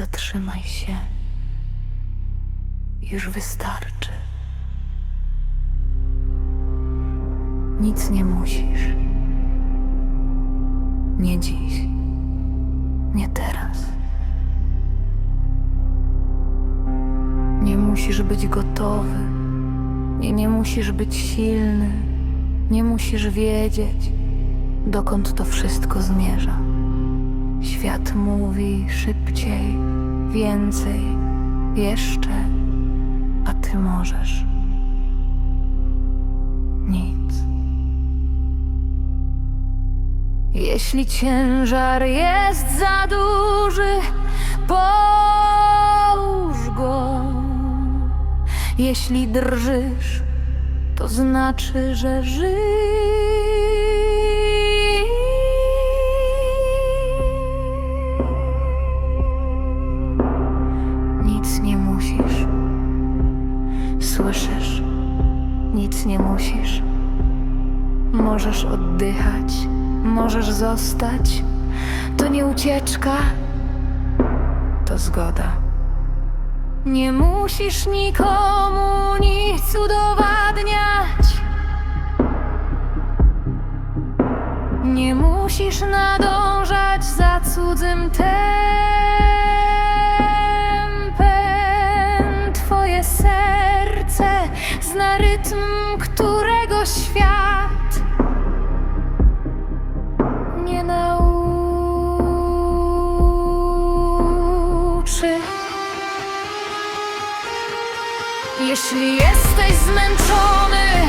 zatrzymaj się. Już wystarczy. Nic nie musisz. Nie dziś. Nie teraz. Nie musisz być gotowy. Nie, nie musisz być silny. Nie musisz wiedzieć, dokąd to wszystko zmierza. Świat mówi szybciej, więcej, jeszcze, a ty możesz. Nic. Jeśli ciężar jest za duży, połóż go. Jeśli drżysz, to znaczy, że żyjesz. Możesz oddychać, możesz zostać. To nie ucieczka, to zgoda. Nie musisz nikomu nic udowadniać. Nie musisz nadążać za cudzym tempem. Twoje serce zna rytm, którego świat Jeśli jesteś zmęczony,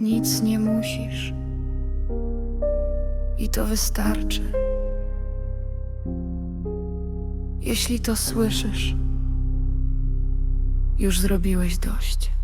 Nic nie musisz. I to wystarczy. Jeśli to słyszysz, już zrobiłeś dość.